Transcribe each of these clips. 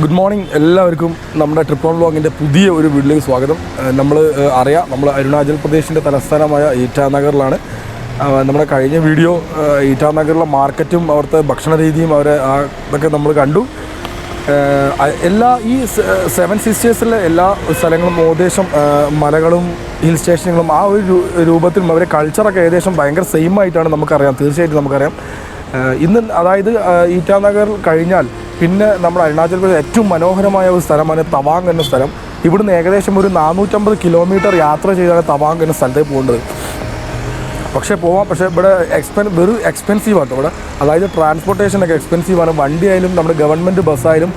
Good morning എല്ലാവർക്കും. നമ്മുടെ trip on വ്ളോഗിന്റെ പുതിയ ഒരു വീട്ടിലേക്ക് സ്വാഗതം. നമ്മൾ അറിയാം നമ്മൾ അരുണാചൽ പ്രദേശിന്റെ തലസ്ഥാനമായ ഈറ്റാനഗറിലാണ്. നമ്മുടെ കഴിഞ്ഞ വീഡിയോ ഈറ്റാനഗറിലെ മാർക്കറ്റും അവിടുത്തെ ഭക്ഷണ രീതിയും അവരെ അതൊക്കെ നമ്മൾ കണ്ടു. എല്ലാ ഈ സെവൻ സിസ്റ്റേഴ്സിലെ എല്ലാ സ്ഥലങ്ങളും ഏകദേശം മലകളും ഹിൽ സ്റ്റേഷനുകളും ആ ഒരു രൂപത്തിലും അവരെ കൾച്ചറൊക്കെ ഏകദേശം ഭയങ്കര സെയിം ആയിട്ടാണ് നമുക്കറിയാം. തീർച്ചയായിട്ടും നമുക്കറിയാം. ഇന്ന് അതായത് ഈറ്റാനഗർ കഴിഞ്ഞാൽ പിന്നെ നമ്മുടെ അരുണാചൽ പ്രദേശ് ഏറ്റവും മനോഹരമായ ഒരു സ്ഥലമാണ് തവാങ് എന്ന സ്ഥലം. ഇവിടുന്ന് ഏകദേശം ഒരു നാനൂറ്റമ്പത് കിലോമീറ്റർ യാത്ര ചെയ്താണ് തവാങ് എന്ന സ്ഥലത്തേക്ക് പോകേണ്ടത്. പക്ഷേ പോവാം പക്ഷേ ഇവിടെ എക്സ്പെൻ വെറും എക്സ്പെൻസീവ് ആട്ടോ ഇവിടെ. അതായത് ട്രാൻസ്പോർട്ടേഷനൊക്കെ എക്സ്പെൻസീവ് ആണ്. വണ്ടി ആയാലും നമ്മുടെ ഗവൺമെന്റ് ബസ്സായാലും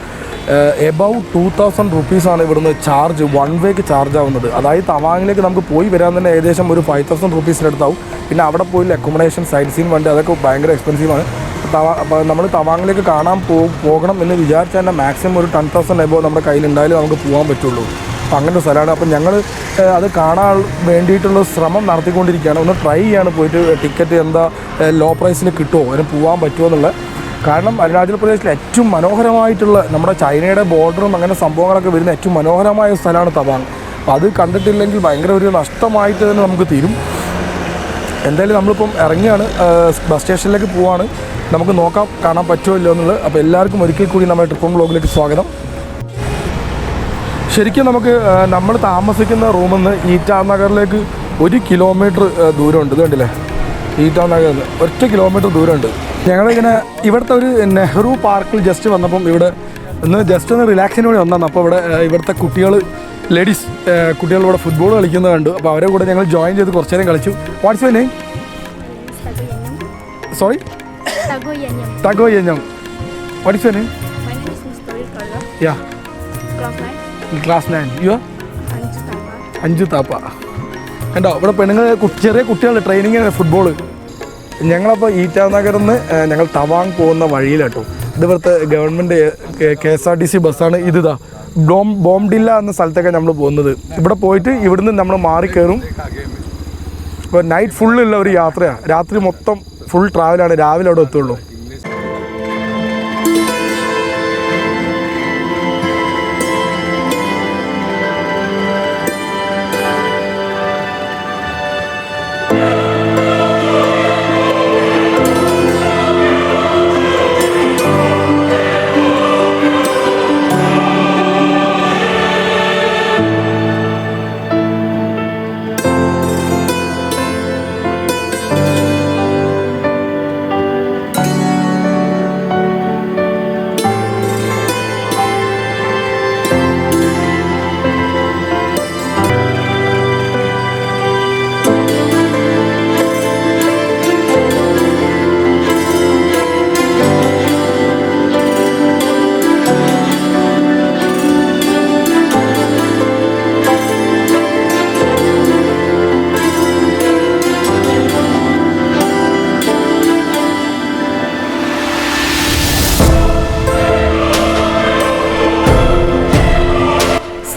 എബവ് ടു തൗസൻഡ് റുപ്പീസാണ് ഇവിടുന്ന് ചാർജ് വൺ വേക്ക് ചാർജ് ആവുന്നത്. അതായത് തവാങ്ങിലേക്ക് നമുക്ക് പോയി വരാൻ തന്നെ ഏകദേശം ഒരു ഫൈവ് തൗസൻഡ് റുപ്പീസിന്റെ അടുത്താവും. പിന്നെ അവിടെ പോയി അക്കോമഡേഷൻ സൈറ്റ് സീൻ വണ്ടി അതൊക്കെ ഭയങ്കര എക്സ്പെൻസീവ് ആണ്. തവാ അപ്പോൾ നമ്മൾ തവാങ്ങിലേക്ക് കാണാൻ പോകണം എന്ന് വിചാരിച്ചാൽ തന്നെ മാക്സിമം ഒരു ടെൻ തൗസൻഡ് എബോ നമ്മുടെ കയ്യിലുണ്ടായാലും നമുക്ക് പോകാൻ പറ്റുള്ളൂ. അപ്പം അങ്ങനെ സ്ഥലമാണ്. അപ്പം ഞങ്ങൾ അത് കാണാൻ വേണ്ടിയിട്ടുള്ള ശ്രമം നടത്തിക്കൊണ്ടിരിക്കുകയാണ്. ഒന്ന് ട്രൈ ചെയ്യാണ് പോയിട്ട് ടിക്കറ്റ് എന്താ ലോ പ്രൈസിൽ കിട്ടുമോ അതിന് പോകാൻ പറ്റുമോ എന്നുള്ള കാരണം അരുണാചൽ പ്രദേശിലെ ഏറ്റവും മനോഹരമായിട്ടുള്ള നമ്മുടെ ചൈനയുടെ ബോർഡറും അങ്ങനെ സംഭവങ്ങളൊക്കെ വരുന്ന ഏറ്റവും മനോഹരമായ സ്ഥലമാണ് തവാങ്. അപ്പോൾ അത് കണ്ടിട്ടില്ലെങ്കിൽ ഭയങ്കര ഒരു നഷ്ടമായിട്ട് തന്നെ നമുക്ക് തീരും. എന്തായാലും നമ്മളിപ്പം ഇറങ്ങിയാണ് ബസ് സ്റ്റേഷനിലേക്ക് പോവാണ്. നമുക്ക് നോക്കാം കാണാൻ പറ്റുമല്ലോ എന്നുള്ളത്. അപ്പോൾ എല്ലാവർക്കും ഒരിക്കൽ കൂടി നമ്മുടെ ട്രിപ്പും ബ്ലോഗിലേക്ക് സ്വാഗതം. ശരിക്കും നമുക്ക് നമ്മൾ താമസിക്കുന്ന റൂമിൽ നിന്ന് ഈറ്റാ നഗറിലേക്ക് ഒരു കിലോമീറ്റർ ദൂരമുണ്ട്. ഇത് കണ്ടില്ലേ? ഈറ്റാ നഗറിൽ നിന്ന് ഒറ്റ കിലോമീറ്റർ ദൂരമുണ്ട്. ഞങ്ങളിങ്ങനെ ഇവിടുത്തെ ഒരു നെഹ്റു പാർക്കിൽ ജസ്റ്റ് വന്നപ്പം ഇവിടെ ഒന്ന് ജസ്റ്റ് ഒന്ന് റിലാക്സിന് വേണ്ടി വന്നാണ് അപ്പോൾ ഇവിടെ ഇവിടുത്തെ കുട്ടികൾ ലേഡീസ് കുട്ടികൾ ഇവിടെ ഫുട്ബോൾ കളിക്കുന്നത് കണ്ടു. അപ്പോൾ അവരെ കൂടെ ഞങ്ങൾ ജോയിൻ ചെയ്ത് കുറച്ച് നേരം കളിച്ചു. What's you name sorry Tagoyanyam. Tago What is your name? My name is Mr. Carla. Yeah. Class 9. Class nine you are Anjutama. Anju Thapa കണ്ടോ ഇവിടെ പെണ്ണുങ്ങൾ ചെറിയ കുട്ടികളുടെ ട്രെയിനിങ് ഫുട്ബോൾ ഞങ്ങളപ്പോൾ ഈറ്റാനഗറിൽ നിന്ന് ഞങ്ങൾ തവാങ് പോകുന്ന വഴിയിലാട്ടോ ഇതിവിടുത്തെ government K S R T C ബസ്സാണ് ഇതിതാ ബോം ബോംഡില്ല എന്ന സ്ഥലത്തൊക്കെ നമ്മൾ പോകുന്നത് ഇവിടെ പോയിട്ട് ഇവിടുന്ന് നമ്മൾ മാറി കയറും ഇപ്പോൾ നൈറ്റ് ഫുള്ളുള്ള ഒരു യാത്രയാണ് രാത്രി മൊത്തം ഫുൾ ട്രാവലാണ് രാവിലെ അവിടെ എത്തുള്ളൂ.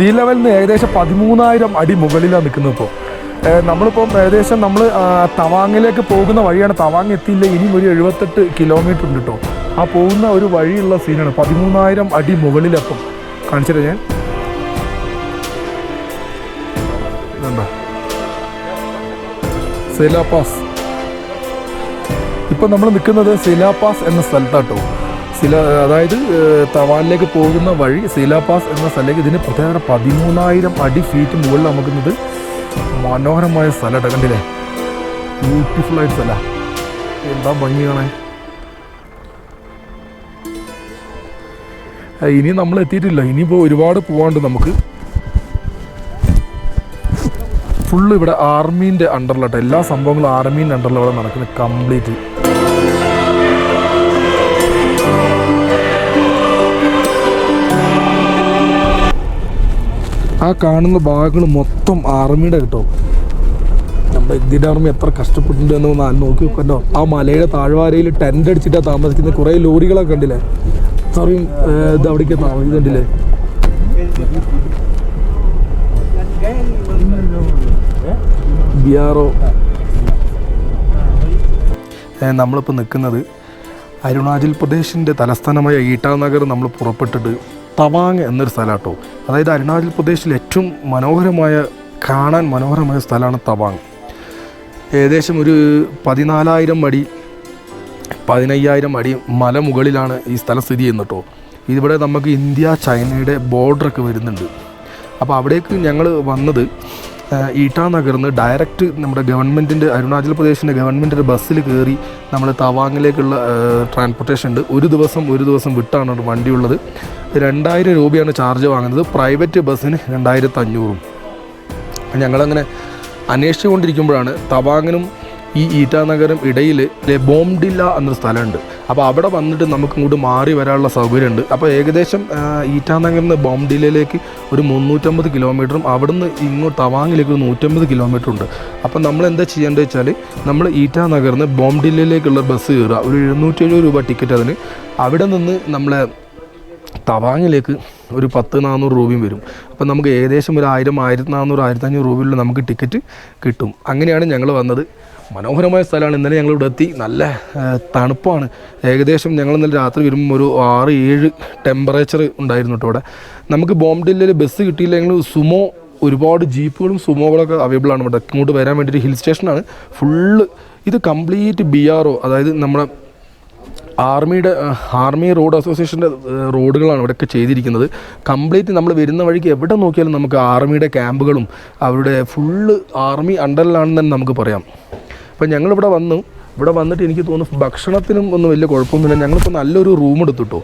സീ ലെവലിൽ ഏകദേശം പതിമൂന്നായിരം അടി മുകളിലാണ് നിൽക്കുന്നത് ഇപ്പോൾ. നമ്മളിപ്പം ഏകദേശം നമ്മൾ തവാങ്ങിലേക്ക് പോകുന്ന വഴിയാണ്. തവാങ് എത്തിയില്ല ഇനിയും ഒരു എഴുപത്തെട്ട് കിലോമീറ്റർ ഉണ്ട് കേട്ടോ. ആ പോകുന്ന ഒരു വഴിയുള്ള സീനാണ്. പതിമൂന്നായിരം അടി മുകളിലപ്പം കാണിച്ചിട്ട് ഞാൻ. സെലാപാസ് ഇപ്പം നമ്മൾ നിൽക്കുന്നത് സിലാപാസ് എന്ന സ്ഥലത്താട്ടോ. സില അതായത് തവാനിലേക്ക് പോകുന്ന വഴി സീലാപാസ് എന്ന സ്ഥലത്തേക്ക് ഇതിന് പ്രത്യേക പതിമൂന്നായിരം അടി ഫീറ്റ് മുകളിൽ നമുക്കുന്നത് മനോഹരമായ സ്ഥലമാണ് കണ്ടില്ലേ? ആയിട്ട് സ്ഥല. എന്താ ഭംഗി ഇനി നമ്മൾ എത്തിയിട്ടില്ല. ഇനിയിപ്പോൾ ഒരുപാട് പോവാണ്ട് നമുക്ക്. ഫുള്ള് ഇവിടെ ആർമീന്റെ അണ്ടറിലാട്ടോ എല്ലാ സംഭവങ്ങളും ആർമീന്റെ അണ്ടറിൽ ഇവിടെ നടക്കുന്നത്. കംപ്ലീറ്റ് കാണുന്ന ഭാഗങ്ങൾ മൊത്തം ആർമിയുടെ കേട്ടോ. നമ്മുടെ ഇന്ത്യൻ ആർമി എത്ര കഷ്ടപ്പെട്ടിട്ടുണ്ട് എന്ന് ഒന്ന് നോക്കി നോക്കണ്ടോ ആ മലയുടെ താഴ്വാരയിൽ ടെന്റ് അടിച്ചിട്ടാണ് താമസിക്കുന്ന കുറേ ലോറികളൊക്കെ കണ്ടില്ലേ? അത്രയും ഇത് അവിടേക്ക് താമസിക്കുന്നുണ്ടല്ലേ? ബിയാറോ. നമ്മളിപ്പോൾ നിൽക്കുന്നത് അരുണാചൽ പ്രദേശിന്റെ തലസ്ഥാനമായ ഈട്ടാനഗർ നമ്മൾ പുറപ്പെട്ടിട്ട് തവാങ് എന്നൊരു സ്ഥലം കേട്ടോ അതായത് അരുണാചൽ പ്രദേശിൽ ഏറ്റവും മനോഹരമായ കാണാൻ മനോഹരമായ സ്ഥലമാണ് തവാങ്. ഏകദേശം ഒരു പതിനാലായിരം അടി പതിനയ്യായിരം അടി മലമുകളിലാണ് ഈ സ്ഥലം സ്ഥിതി ചെയ്യുന്നത് കേട്ടോ ഇവിടെ നമുക്ക് ഇന്ത്യ ചൈനയുടെ ബോർഡറൊക്കെ വരുന്നുണ്ട്. അപ്പോൾ അവിടേക്ക് ഞങ്ങൾ വന്നത് ആ, ഈട്ടാ നഗറിൽ നിന്ന് ഡയറക്റ്റ് നമ്മുടെ ഗവൺമെന്റിന്റെ അരുണാചൽ പ്രദേശിന്റെ ഗവൺമെന്റിന്റെ ബസ്സിൽ കയറി നമ്മൾ തവാങ്ങിലേക്കുള്ള ട്രാൻസ്പോർട്ടേഷൻ ഉണ്ട്. ഒരു ദിവസം ഒരു ദിവസം വിട്ടാണ് വണ്ടിയുള്ളത്. രണ്ടായിരം രൂപയാണ് ചാർജ് വാങ്ങുന്നത്. പ്രൈവറ്റ് ബസ്സിന് രണ്ടായിരത്തി അഞ്ഞൂറും ഞങ്ങളങ്ങനെ അന്വേഷിച്ചുകൊണ്ടിരിക്കുമ്പോഴാണ് തവാങ്ങിനും ഈ ഈറ്റാനഗരം ഇടയിൽ ബോംഡില്ല എന്നൊരു സ്ഥലമുണ്ട്. അപ്പോൾ അവിടെ വന്നിട്ട് നമുക്ക് ഇങ്ങോട്ട് മാറി വരാനുള്ള സൗകര്യമുണ്ട്. അപ്പോൾ ഏകദേശം ഈറ്റാനഗറിൽ നിന്ന് ബോംഡില്ലയിലേക്ക് ഒരു മുന്നൂറ്റമ്പത് കിലോമീറ്ററും അവിടുന്ന് ഇങ്ങോട്ട് തവാങ്ങിലേക്ക് ഒരു നൂറ്റമ്പത് കിലോമീറ്റർ ഉണ്ട്. അപ്പോൾ നമ്മൾ എന്താ ചെയ്യേണ്ടത് വെച്ചാൽ നമ്മൾ ഈറ്റാനഗറിൽ നിന്ന് ബോംഡില്ലയിലേക്കുള്ള ബസ് കയറുക. ഒരു എഴുന്നൂറ്റി എഴുപത് രൂപ ടിക്കറ്റ് അതിന്. അവിടെ നിന്ന് നമ്മളെ തവാങ്ങിലേക്ക് ഒരു പത്ത് നാനൂറ് രൂപയും വരും. അപ്പം നമുക്ക് ഏകദേശം ഒരു ആയിരം ആയിരത്തി നാനൂറ് ആയിരത്തി അഞ്ഞൂറ് രൂപയിൽ നമുക്ക് ടിക്കറ്റ് കിട്ടും. അങ്ങനെയാണ് ഞങ്ങൾ വന്നത്. മനോഹരമായ സ്ഥലമാണ്. ഇന്നലെ ഞങ്ങൾ ഇവിടെ എത്തി. നല്ല തണുപ്പാണ്. ഏകദേശം ഞങ്ങൾ ഇന്നലെ രാത്രി വരുമ്പോൾ ഒരു ആറ് ഏഴ് ടെമ്പറേച്ചർ ഉണ്ടായിരുന്നു കേട്ടോ ഇവിടെ. നമുക്ക് ബോംഡില്ലയിൽ ബസ് കിട്ടിയില്ലെങ്കിൽ സുമോ ഒരുപാട് ജീപ്പുകളും സുമോകളൊക്കെ അവൈലബിൾ ആണ് ഇവിടെ. ഇങ്ങോട്ട് വരാൻ വേണ്ടിയിട്ട് ഹിൽ സ്റ്റേഷനാണ് ഫുള്ള് ഇത് കംപ്ലീറ്റ് ബി ആർ ഒ അതായത് നമ്മുടെ ആർമിയുടെ ആർമി റോഡ് അസോസിയേഷന്റെ റോഡുകളാണ് ഇവിടെയൊക്കെ ചെയ്തിരിക്കുന്നത്. കംപ്ലീറ്റ് നമ്മൾ വരുന്ന വഴിക്ക് എവിടെ നോക്കിയാലും നമുക്ക് ആർമിയുടെ ക്യാമ്പുകളും അവരുടെ ഫുള്ള് ആർമി അണ്ടറിലാണെന്ന് തന്നെ നമുക്ക് പറയാം. അപ്പം ഞങ്ങളിവിടെ വന്നു. ഇവിടെ വന്നിട്ട് എനിക്ക് തോന്നുന്നു ഭക്ഷണത്തിനും ഒന്നും വലിയ കുഴപ്പമൊന്നുമില്ല. ഞങ്ങളിപ്പോൾ നല്ലൊരു റൂം എടുത്തിട്ടോ.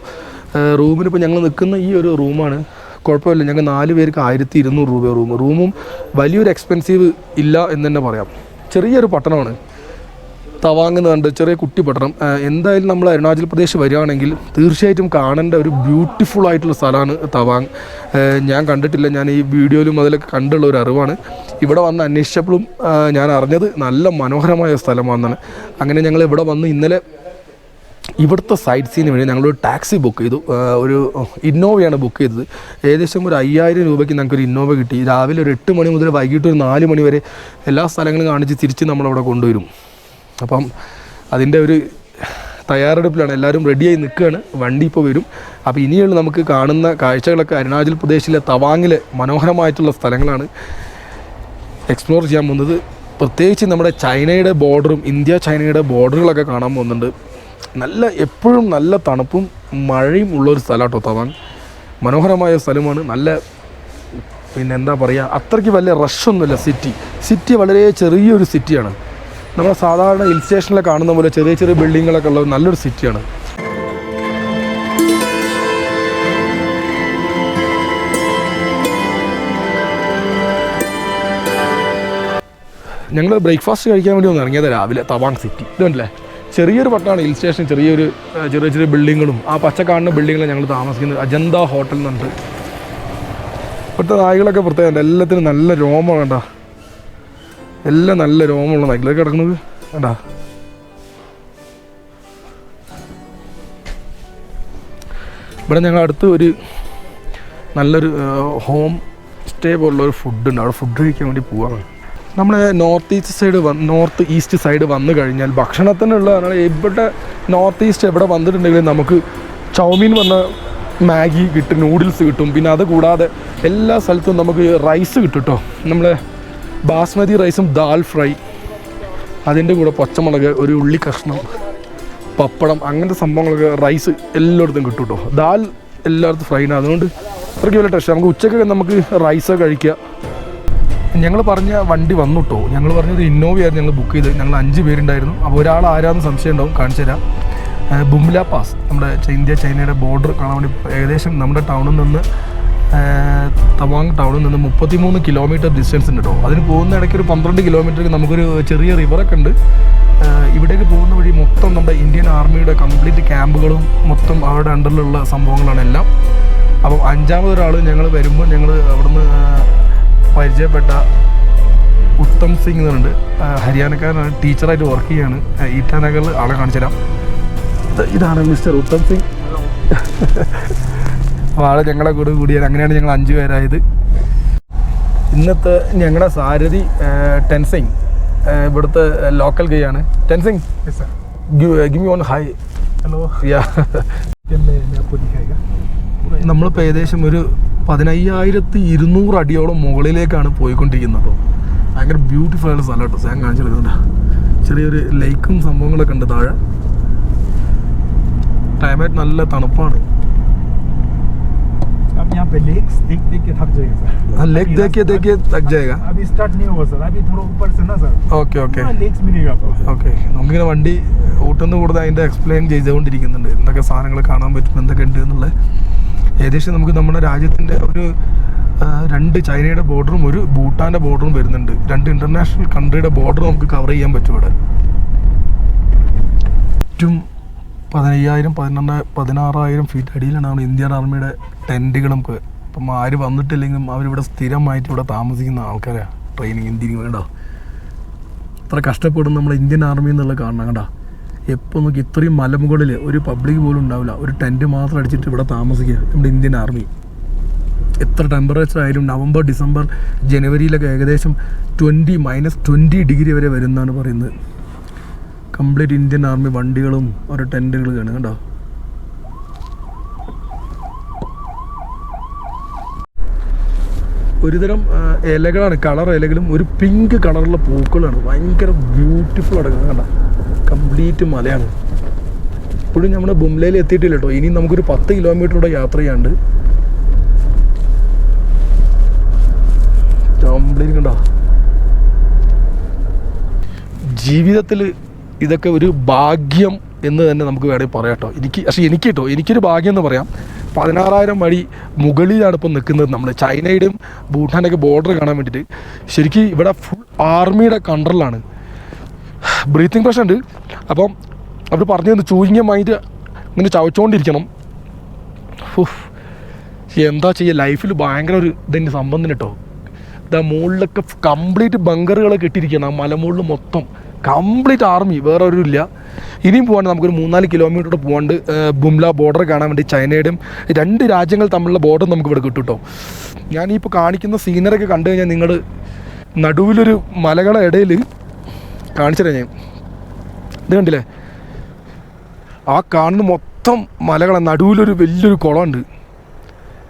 റൂമിനിപ്പോൾ ഞങ്ങൾ നിൽക്കുന്ന ഈ ഒരു റൂമാണ് കുഴപ്പമില്ല. ഞങ്ങൾ നാല് പേർക്ക് ആയിരത്തി ഇരുന്നൂറ് രൂപ റൂം റൂമും വലിയൊരു എക്സ്പെൻസീവ് ഇല്ല എന്ന് തന്നെ പറയാം. ചെറിയൊരു പട്ടണമാണ്. തവാങ് എന്ന് കണ്ട് ചെറിയ കുട്ടി പട്ടണം എന്തായാലും നമ്മൾ അരുണാചൽ പ്രദേശ് വരികയാണെങ്കിൽ തീർച്ചയായിട്ടും കാണേണ്ട ഒരു ബ്യൂട്ടിഫുൾ ആയിട്ടുള്ള സ്ഥലമാണ് തവാങ്. ഞാൻ കണ്ടിട്ടില്ല. ഞാൻ ഈ വീഡിയോയിലും അതിലൊക്കെ കണ്ടുള്ള ഒരു അറിവാണ്. ഇവിടെ വന്ന് അന്വേഷിച്ചപ്പോഴും ഞാൻ അറിഞ്ഞത് നല്ല മനോഹരമായ സ്ഥലമാണെന്നാണ്. അങ്ങനെ ഞങ്ങൾ ഇവിടെ വന്ന് ഇന്നലെ ഇവിടുത്തെ സൈറ്റ് സീന് വേണ്ടി ഞങ്ങളൊരു ടാക്സി ബുക്ക് ചെയ്തു. ഒരു ഇന്നോവയാണ് ബുക്ക് ചെയ്തത്. ഏകദേശം ഒരു അയ്യായിരം രൂപയ്ക്ക് ഞങ്ങൾക്കൊരു ഇന്നോവ കിട്ടി. രാവിലെ ഒരു എട്ട് മണി മുതൽ വൈകിട്ട് ഒരു നാല് മണി വരെ എല്ലാ സ്ഥലങ്ങളും കാണിച്ച് തിരിച്ച് നമ്മളവിടെ കൊണ്ടുവരും. അപ്പം അതിന്റെ ഒരു തയ്യാറെടുപ്പിലാണ് എല്ലാവരും റെഡിയായി നിൽക്കുകയാണ്. വണ്ടി ഇപ്പോൾ വരും. അപ്പോൾ ഇനിയുള്ള നമുക്ക് കാണുന്ന കാഴ്ചകളൊക്കെ അരുണാചൽ പ്രദേശിലെ തവാങ്ങിലെ മനോഹരമായിട്ടുള്ള സ്ഥലങ്ങളാണ് എക്സ്പ്ലോർ ചെയ്യാൻ പോകുന്നത്. പ്രത്യേകിച്ച് നമ്മുടെ ചൈനയുടെ ബോർഡറും ഇന്ത്യ ചൈനയുടെ ബോർഡറുകളൊക്കെ കാണാൻ പോകുന്നുണ്ട്. നല്ല എപ്പോഴും നല്ല തണുപ്പും മഴയും ഉള്ളൊരു സ്ഥലമാട്ടോ തവാങ്. മനോഹരമായ സ്ഥലമാണ്. നല്ല പിന്നെ എന്താ പറയുക അത്രയ്ക്ക് വലിയ റഷൊന്നുമില്ല സിറ്റി സിറ്റി വളരെ ചെറിയൊരു സിറ്റിയാണ് നമ്മൾ സാധാരണ ഹിൽ സ്റ്റേഷനിൽ കാണുന്ന പോലെ ചെറിയ ചെറിയ ബിൽഡിങ്ങുകളൊക്കെ ഉള്ള നല്ലൊരു സിറ്റിയാണ് ഞങ്ങൾ ബ്രേക്ക്ഫാസ്റ്റ് കഴിക്കാൻ വേണ്ടി ഒന്ന് ഇറങ്ങിയത് രാവിലെ തവാങ് സിറ്റി ഇതുണ്ടല്ലേ ചെറിയൊരു പട്ടണമാണ് ഹിൽ സ്റ്റേഷൻ ചെറിയൊരു ചെറിയ ചെറിയ ബിൽഡിങ്ങുകളും ആ പച്ച കാണുന്ന ബിൽഡിങ്ങിലാണ് ഞങ്ങൾ താമസിക്കുന്നത്. അജന്ത ഹോട്ടൽ എന്നുണ്ട് ഇവിടുത്തെ നായ്കളൊക്കെ പ്രത്യേകമുണ്ട് എല്ലാത്തിനും നല്ല രോമം കേട്ടോ എല്ലാം നല്ല രോമമുള്ള നായ്ക്കളൊക്കെ കിടക്കുന്നത്. കണ്ടാ? ഇവിടെ ഞങ്ങൾ അടുത്ത് ഒരു നല്ലൊരു ഹോം സ്റ്റേ പോലുള്ള ഒരു ഫുഡ് ഉണ്ട്. അവിടെ ഫുഡ് കഴിക്കാൻ വേണ്ടി പോവാണ്. നമ്മൾ north east side north east side വന്നു കഴിഞ്ഞാൽ ഭക്ഷണത്തിനുള്ളതാണ് ഇവിടെ നോർത്ത് ഈസ്റ്റ് എവിടെ വന്നിട്ടുണ്ടെങ്കിലും നമുക്ക് ചൗമീൻ വന്ന മാഗി കിട്ടും നൂഡിൽസ് കിട്ടും. പിന്നെ അതുകൂടാതെ എല്ലാ സ്ഥലത്തും നമുക്ക് റൈസ് കിട്ടും കേട്ടോ നമ്മളെ ബാസ്മതി റൈസും ദാൽ ഫ്രൈ. അതിന്റെ കൂടെ പച്ചമുളക് ഒരു ഉള്ളി കഷ്ണം പപ്പടം അങ്ങനത്തെ സംഭവങ്ങളൊക്കെ റൈസ് എല്ലായിടത്തും കിട്ടും കേട്ടോ ദാൽ എല്ലായിടത്തും ഫ്രൈഡ് അതുകൊണ്ട് അത്രയ്ക്ക് വലിയ ടേസ്റ്റ് നമുക്ക് ഉച്ചക്കൊക്കെ നമുക്ക് റൈസ് കഴിക്കുക ഞങ്ങൾ പറഞ്ഞ വണ്ടി വന്നു കേട്ടോ ഞങ്ങൾ പറഞ്ഞത് ഇന്നോവയായിരുന്നു ഞങ്ങൾ ബുക്ക് ചെയ്ത് ഞങ്ങൾ അഞ്ച് പേരുണ്ടായിരുന്നു. അപ്പോൾ ഒരാൾ ആരാന്ന് സംശയം ഉണ്ടാവും കാണിച്ചു തരാം. ബുംല പാസ് നമ്മുടെ ഇന്ത്യ ചൈനയുടെ ബോർഡർ കാണാൻ വേണ്ടി ഏകദേശം നമ്മുടെ ടൗണിൽ നിന്ന് തവാങ് ടൗണിൽ നിന്ന് മുപ്പത്തിമൂന്ന് കിലോമീറ്റർ ഡിസ്റ്റൻസ് ഉണ്ട് കേട്ടോ അതിന് പോകുന്ന ഇടയ്ക്ക് ഒരു പന്ത്രണ്ട് കിലോമീറ്റർ നമുക്കൊരു ചെറിയ റിവറൊക്കെ ഉണ്ട്. ഇവിടേക്ക് പോകുന്ന വഴി മൊത്തം നമ്മുടെ ഇന്ത്യൻ ആർമിയുടെ കംപ്ലീറ്റ് ക്യാമ്പുകളും മൊത്തം അവരുടെ അണ്ടറിലുള്ള സംഭവങ്ങളാണ് എല്ലാം. അപ്പം അഞ്ചാമതൊരാൾ ഞങ്ങൾ വരുമ്പോൾ ഞങ്ങൾ അവിടുന്ന് പരിചയപ്പെട്ട ഉത്തം സിംഗ് എന്നുണ്ട് ഹരിയാനക്കാരനാണ്. ടീച്ചറായിട്ട് വർക്ക് ചെയ്യാണ്. ഈറ്റാനഗറിൽ ആളെ കാണിച്ചു തരാം ഇതാണ് മിസ്റ്റർ ഉത്തം സിംഗ്. അപ്പോൾ ആൾ ഞങ്ങളെ കൂടെ കൂടിയാണ്. അങ്ങനെയാണ് ഞങ്ങൾ അഞ്ച് പേരായത്. ഇന്നത്തെ ഞങ്ങളുടെ സാരഥി ടെൻസിങ് ഇവിടുത്തെ ലോക്കൽ ഗൈ ആണ്. Tenzing give on hi hello നമ്മളിപ്പോൾ ഏകദേശം ഒരു പതിനയ്യായിരത്തി ഇരുന്നൂറ് അടിയോളം മുകളിലേക്കാണ് പോയിക്കൊണ്ടിരിക്കുന്നത് ഭയങ്കര ബ്യൂട്ടിഫുൾ ആയിട്ടുള്ള സ്ഥലം കേട്ടോ ഞാൻ കാണിച്ചു കൊടുക്കുന്നുണ്ട് ചെറിയൊരു ലൈക്കും സംഭവങ്ങളൊക്കെ ഉണ്ട് താഴെ. ക്ലൈമറ്റ് നല്ല തണുപ്പാണ്. अब यहाँ पे लेक्स देख देख के थक जाएगा सर हाँ, लेक अभी देख के रास्ता- देख के थक जाएगा। अभी स्टार्ट नहीं होगा सर अभी थोड़ा ऊपर से ना सर ഓക്കെ ഓക്കെ पूरा लेक्स मिलेगा आपको ഓക്കെ നമുക്കിങ്ങനെ വണ്ടി ഓട്ടുന്ന കൂടുതൽ അതിൻ്റെ എക്സ്പ്ലെയിൻ ചെയ്തുകൊണ്ടിരിക്കുന്നുണ്ട് എന്തൊക്കെ സാധനങ്ങൾ കാണാൻ പറ്റും എന്തൊക്കെ ഉണ്ട് എന്നുള്ളത് ഏകദേശം നമുക്ക് നമ്മുടെ രാജ്യത്തിൻ്റെ ഒരു ആ, രണ്ട് ചൈനയുടെ ബോർഡറും ഒരു ഭൂട്ടാൻ്റെ ബോർഡറും വരുന്നുണ്ട് രണ്ട് ഇൻ്റർനാഷണൽ കൺട്രിയുടെ ബോർഡർ നമുക്ക് കവർ ചെയ്യാൻ പറ്റും ഇവിടെ ചുറ്റും പതിനയ്യായിരം പതിനെണ്ണ പതിനാറായിരം ഫീറ്റ് അടിയിലാണ് നമ്മുടെ ഇന്ത്യൻ ആർമിയുടെ ടെന്റുകൾ നമുക്ക്. അപ്പം ആര് വന്നിട്ടില്ലെങ്കിലും അവരിവിടെ സ്ഥിരമായിട്ട് ഇവിടെ താമസിക്കുന്ന ആൾക്കാരാണ് ട്രെയിനിങ് ഇന്ത്യയ്ക്ക് വേണ്ട അത്ര കഷ്ടപ്പെടും നമ്മുടെ ഇന്ത്യൻ ആർമി എന്നുള്ള കാണണം കണ്ട. എപ്പോൾ നോക്കി ഇത്രയും മലമുകളിൽ ഒരു പബ്ലിക് പോലും ഉണ്ടാവില്ല. ഒരു ടെന്റ് മാത്രം അടിച്ചിട്ട് ഇവിടെ താമസിക്കുക നമ്മുടെ ഇന്ത്യൻ ആർമി എത്ര ടെമ്പറേച്ചർ ആയാലും നവംബർ ഡിസംബർ ജനുവരിയിലൊക്കെ ഏകദേശം ട്വന്റി മൈനസ് ട്വന്റി ഡിഗ്രി വരെ വരുന്നതാണ് പറയുന്നത്. കംപ്ലീറ്റ് ഇന്ത്യൻ ആർമി വണ്ടികളും ഓരോ ടെന്റുകൾ കാണും കേട്ടോ ഒരുതരം ഇലകളാണ്. കളർ ഇലകളും ഒരു പിങ്ക് കളറുള്ള പൂക്കളാണ്. ഭയങ്കര ബ്യൂട്ടിഫുൾ അടക്കം കണ്ട? കംപ്ലീറ്റ് മലയാണ്. ഇപ്പോഴും നമ്മുടെ ബുംലയിൽ എത്തിയിട്ടില്ല കേട്ടോ. ഇനി നമുക്കൊരു പത്ത് കിലോമീറ്ററോടെ യാത്ര ചെയ്യാണ്ട് കംപ്ലീറ്റ് കണ്ടോ? ജീവിതത്തിൽ ഇതൊക്കെ ഒരു ഭാഗ്യം എന്ന് തന്നെ നമുക്ക് വേണമെങ്കിൽ പറയാം കേട്ടോ. എനിക്ക് പക്ഷേ എനിക്ക് കേട്ടോ എനിക്കൊരു ഭാഗ്യം എന്ന് പറയാം. പതിനാറായിരം വഴി മുകളിലാണ് ഇപ്പോൾ നിൽക്കുന്നത് നമ്മൾ ചൈനയുടെയും ഭൂട്ടാന്റെയൊക്കെ ബോർഡർ കാണാൻ വേണ്ടിയിട്ട്. ശരിക്കും ഇവിടെ ഫുൾ ആർമിയുടെ കൺട്രോളാണ് ബ്രീത്തിങ് പ്രശ്നം ഉണ്ട്. അപ്പം അവർ പറഞ്ഞു തന്നു മൈൻഡ് ഇങ്ങനെ ചവച്ചുകൊണ്ടിരിക്കണം. എന്താ ചെയ്യുക ലൈഫിൽ ഭയങ്കര ഒരു ഇതിന്റെ സംബന്ധം കേട്ടോ. ഇതാ മുകളിലൊക്കെ കംപ്ലീറ്റ് ബങ്കറുകളൊക്കെ ഇട്ടിരിക്കുകയാണ്. ആ മലമുകളിൽ മൊത്തം. കംപ്ലീറ്റ് ആർമി വേറെ ഒരു ഇല്ല ഇനിയും പോകാണ്ട് നമുക്കൊരു മൂന്നാൽ കിലോമീറ്റർ പോകാണ്ട് ബുംല ബോർഡർ കാണാൻ വേണ്ടി ചൈനയുടെയും രണ്ട് രാജ്യങ്ങൾ തമ്മിലുള്ള ബോർഡർ നമുക്ക് ഇവിടെ കിട്ടും കേട്ടോ ഞാനിപ്പോൾ കാണിക്കുന്ന സീനറൊക്കെ കണ്ടു കഴിഞ്ഞാൽ നിങ്ങൾ നടുവിലൊരു മലകളുടെ ഇടയിൽ കാണിച്ചു തരാം ഞാൻ. ഇത് കണ്ടില്ലേ? ആ കാണുന്ന മൊത്തം മലകളെ നടുവിലൊരു വലിയൊരു കുളമുണ്ട്.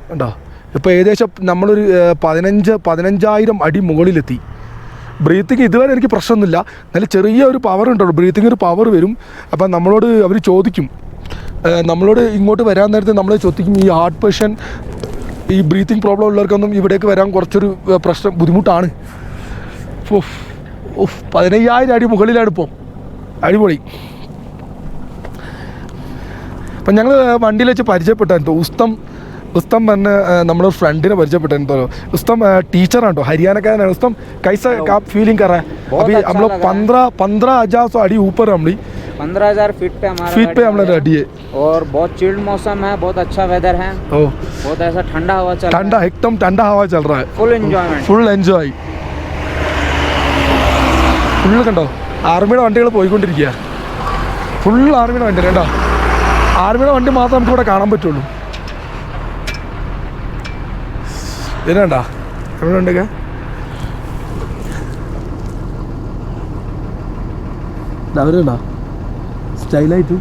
കണ്ടോ? ഇപ്പോൾ ഏകദേശം നമ്മളൊരു പതിനഞ്ച് പതിനഞ്ചായിരം അടി മുകളിലെത്തി. ബ്രീത്തിങ് ഇതുവരെ എനിക്ക് പ്രശ്നമൊന്നുമില്ല. നല്ല ചെറിയ ഒരു പവർ ഉണ്ടല്ലോ ബ്രീത്തിങ് ഒരു പവർ വരും. അപ്പം നമ്മളോട് അവർ ചോദിക്കും. നമ്മളോട് ഇങ്ങോട്ട് വരാൻ നേരത്തെ നമ്മൾ ചോദിക്കും ഈ ഹാർട്ട് പേഷ്യൻ ഈ ബ്രീത്തിങ് പ്രോബ്ലം ഉള്ളവർക്കൊന്നും ഇവിടേക്ക് വരാൻ കുറച്ചൊരു പ്രശ്നം ബുദ്ധിമുട്ടാണ്. പതിനയ്യായിരം അടി മുകളിലാണ് ഇപ്പോൾ അടിപൊളി. അപ്പം ഞങ്ങൾ വണ്ടിയിൽ വെച്ച് പരിചയപ്പെട്ടായിരുന്നു ഉസ്തം ഉസ്തം വന്ന് നമ്മുടെ ഫ്രണ്ടിനെ പരിചയപ്പെട്ടോ ഉസ്തം ടീച്ചറാണ് കേട്ടോ ഹരിയാനക്കാരനാണ്. ഉസ്തം കൈസ ഫീലിംഗ് കറ. अभी हम लोग पंद्रह पंद्रह हजार सौ अड़ी ऊपर फीट पे हमारा पे हम लोग है और बहुत चिल्ड मौसम है बहुत अच्छा वेदर है। बहुत ऐसा ठंडा हवा चल ठंडा एकदम ठंडा हवा चल रहा है। फुल ആർമിയുടെ വണ്ടികൾ പോയിക്കൊണ്ടിരിക്കുക ഫുൾ ആർമിയുടെ വണ്ടി കേട്ടോ ആർമിയുടെ വണ്ടി മാത്രമേ നമുക്കിവിടെ കാണാൻ പറ്റുള്ളൂ. ഇതിനുണ്ടോ? എവിടെ ഉണ്ടൊക്കെ അവരുണ്ടോ? സ്റ്റൈലായിട്ട്.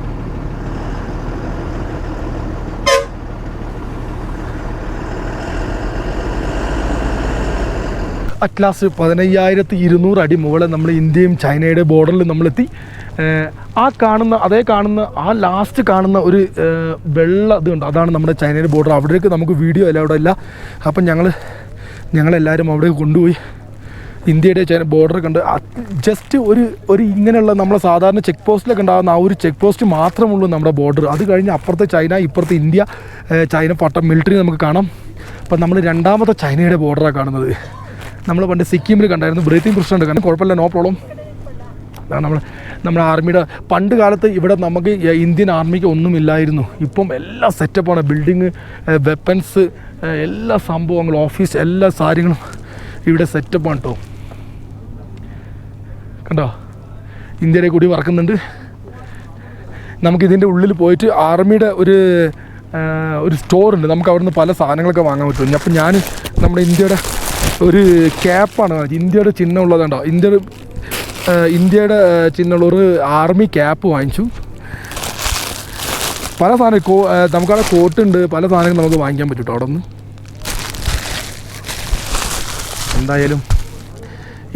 അറ്റ്ലാസ് പതിനയ്യായിരത്തി ഇരുന്നൂറ് അടി മുകളിൽ നമ്മൾ ഇന്ത്യയും ചൈനയുടെ ബോർഡറിൽ നമ്മളെത്തി. ആ കാണുന്ന അതേ കാണുന്ന ആ ലാസ്റ്റ് കാണുന്ന ഒരു വെള്ള ഇതുണ്ട് അതാണ് നമ്മുടെ ചൈനയുടെ ബോർഡർ അവിടേക്ക് നമുക്ക് വീഡിയോ അല്ല അവിടെ ഇല്ല. അപ്പം ഞങ്ങൾ ഞങ്ങളെല്ലാവരും അവിടെ കൊണ്ടുപോയി. ഇന്ത്യയുടെ ചൈന ബോർഡർ കണ്ട് ജസ്റ്റ് ഒരു ഒരു ഇങ്ങനെയുള്ള നമ്മളെ സാധാരണ ചെക്ക് പോസ്റ്റിലൊക്കെ ഉണ്ടാകുന്ന ആ ഒരു ചെക്ക് പോസ്റ്റ് മാത്രമുള്ളൂ നമ്മുടെ ബോർഡർ അത് കഴിഞ്ഞ് അപ്പുറത്തെ ചൈന ഇപ്പുറത്തെ ഇന്ത്യ ചൈന പട്ടം മിലിറ്ററി നമുക്ക് കാണാം. അപ്പം നമ്മൾ രണ്ടാമത്തെ ചൈനയുടെ ബോർഡറാണ് കാണുന്നത്. നമ്മൾ പണ്ട് സിക്കിമിൽ കണ്ടായിരുന്നു. ബ്രീത്തിങ് പ്രശ്നമുണ്ട്. കാരണം കുഴപ്പമില്ല നോ പ്രോബ്ലം നമ്മൾ നമ്മുടെ ആർമിയുടെ പണ്ട് കാലത്ത് ഇവിടെ നമുക്ക് ഇന്ത്യൻ ആർമിക്ക് ഒന്നുമില്ലായിരുന്നു. ഇപ്പം എല്ലാ സെറ്റപ്പാണ്. ബിൽഡിങ് വെപ്പൻസ് എല്ലാ സംഭവങ്ങളും ഓഫീസ് എല്ലാ കാര്യങ്ങളും ഇവിടെ സെറ്റപ്പാണ് കേട്ടോ കണ്ടോ? ഇന്ത്യയിലെ കൂടി വറക്കുന്നുണ്ട് നമുക്കിതിന്റെ ഉള്ളിൽ പോയിട്ട് ആർമിയുടെ ഒരു ഒരു സ്റ്റോർ ഉണ്ട്. നമുക്ക് അവിടുന്ന് പല സാധനങ്ങളൊക്കെ വാങ്ങാൻ പറ്റും. അപ്പം ഞാൻ നമ്മുടെ ഇന്ത്യയുടെ ഒരു ക്യാപ്പാണ്. ഇന്ത്യയുടെ ചിഹ്നം ഉള്ളതുണ്ടോ ഇന്ത്യയുടെ ഇന്ത്യയുടെ ചിഹ്നമുള്ള ഒരു ആർമി ക്യാപ്പ് വാങ്ങിച്ചു. പല സാധനം കോ നമുക്കവിടെ കോട്ടുണ്ട്. പല സാധനങ്ങൾ നമുക്ക് വാങ്ങിക്കാൻ പറ്റും അവിടെ നിന്ന് എന്തായാലും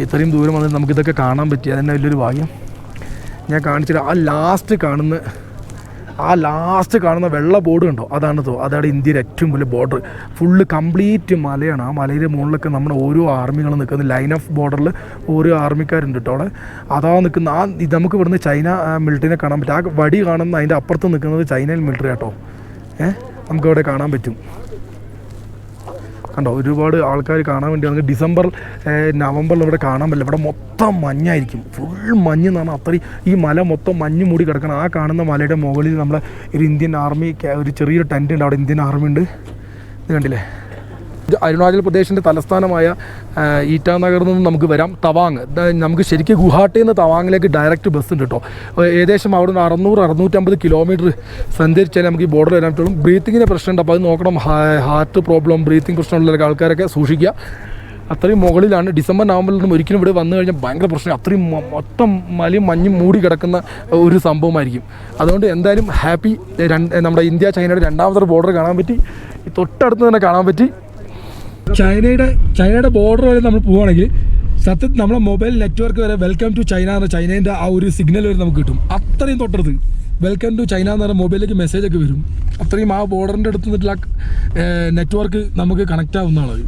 ഇത്രയും ദൂരം വന്നിട്ട് നമുക്കിതൊക്കെ കാണാൻ പറ്റി അതന്നെ വലിയൊരു ഭാഗ്യം. ഞാൻ കാണിച്ചിട്ട് ആ ലാസ്റ്റ് കാണുന്ന ആ ലാസ്റ്റ് കാണുന്ന വെള്ള ബോർഡ് കണ്ടോ? അതാണ് തോ അതാണ് ഇന്ത്യയുടെ ഏറ്റവും വലിയ ബോർഡർ ഫുള്ള് കംപ്ലീറ്റ് മലയാണ്. ആ മലയുടെ മുകളിലൊക്കെ നമ്മുടെ ഓരോ ആർമികളും നിൽക്കുന്നത് ലൈൻ ഓഫ് ബോർഡറിൽ ഓരോ ആർമിക്കാരുണ്ട് കേട്ടോ അവിടെ. അതാ നിൽക്കുന്ന ആ നമുക്ക് ഇവിടുന്ന് ചൈന മിലിറ്ററിനെ കാണാൻ പറ്റും. ആ വടി കാണുന്ന അതിന്റെ അപ്പുറത്ത് നിൽക്കുന്നത് ചൈനയിൽ മിലിറ്ററി കേട്ടോ ഏഹ് നമുക്കവിടെ കാണാൻ പറ്റും. കണ്ടോ ഒരുപാട് ആൾക്കാർ കാണാൻ വേണ്ടി നമുക്ക് ഡിസംബർ നവംബറിൽ ഇവിടെ കാണാൻ പറ്റില്ല. ഇവിടെ മൊത്തം മഞ്ഞായിരിക്കും. ഫുൾ മഞ്ഞ് എന്ന് പറഞ്ഞാൽ അത്രയും ഈ മല മൊത്തം മഞ്ഞ് മൂടി കിടക്കണം. ആ കാണുന്ന മലയുടെ മുകളിൽ നമ്മളെ ഒരു ഇന്ത്യൻ ആർമി ഒരു ചെറിയൊരു ടെന്റ് ഉണ്ട്. അവിടെ ഇന്ത്യൻ ആർമി ഉണ്ട്. ഇത് കണ്ടില്ലേ? അരുണാചൽ പ്രദേശിന്റെ തലസ്ഥാനമായ ഈറ്റാനഗറിൽ നിന്ന് നമുക്ക് വരാം. തവാങ്. നമുക്ക് ശരിക്കും ഗുവാഹട്ടിയിൽ നിന്ന് തവാങ്ങിലേക്ക് ഡയറക്റ്റ് ബസ് ഉണ്ട് കേട്ടോ ഏകദേശം അവിടെ നിന്ന് അറുന്നൂറ് അറുന്നൂറ്റമ്പത് കിലോമീറ്റർ സഞ്ചരിച്ചാൽ നമുക്ക് ഈ ബോർഡർ വരാൻ പറ്റുള്ളൂ. ബ്രീത്തിങ്ങിന്റെ പ്രശ്നമുണ്ട്. അപ്പോൾ അത് നോക്കണം. ഹാർട്ട് പ്രോബ്ലം ബ്രീത്തിങ് പ്രശ്നമുള്ള ആൾക്കാരൊക്കെ സൂക്ഷിക്കുക. അത്രയും മുകളിലാണ്. ഡിസംബർ നവംബറിൽ നിന്നും ഒരിക്കലും ഇവിടെ വന്നു കഴിഞ്ഞാൽ ഭയങ്കര പ്രശ്നം അത്രയും മൊത്തം മലയും മഞ്ഞും മൂടി കിടക്കുന്ന ഒരു സംഭവമായിരിക്കും. അതുകൊണ്ട് എന്തായാലും ഹാപ്പി നമ്മുടെ ഇന്ത്യ ചൈനയുടെ രണ്ടാമത്തെ ബോർഡർ കാണാൻ പറ്റി. തൊട്ടടുത്ത് തന്നെ കാണാൻ പറ്റി. ചൈനയുടെ ചൈനയുടെ ബോർഡർ വരെ നമ്മൾ പോവുകയാണെങ്കിൽ സത്യത്തിൽ നമ്മളെ മൊബൈൽ നെറ്റ്വർക്ക് വരെ വെൽക്കം ടു ചൈന എന്ന ചൈനേന്റെ ആ ഒരു സിഗ്നൽ വരെ നമുക്ക് കിട്ടും. അത്രയും തൊട്ടടുത്ത് വെൽക്കം ടു ചൈന എന്ന് പറഞ്ഞ മൊബൈലിലേക്ക് മെസ്സേജ് ഒക്കെ വരും. അത്രയും ആ ബോർഡറിന്റെ അടുത്ത് നിന്നിട്ടുള്ള നെറ്റ്വർക്ക് നമുക്ക് കണക്റ്റ് ആവുന്നതാണ്.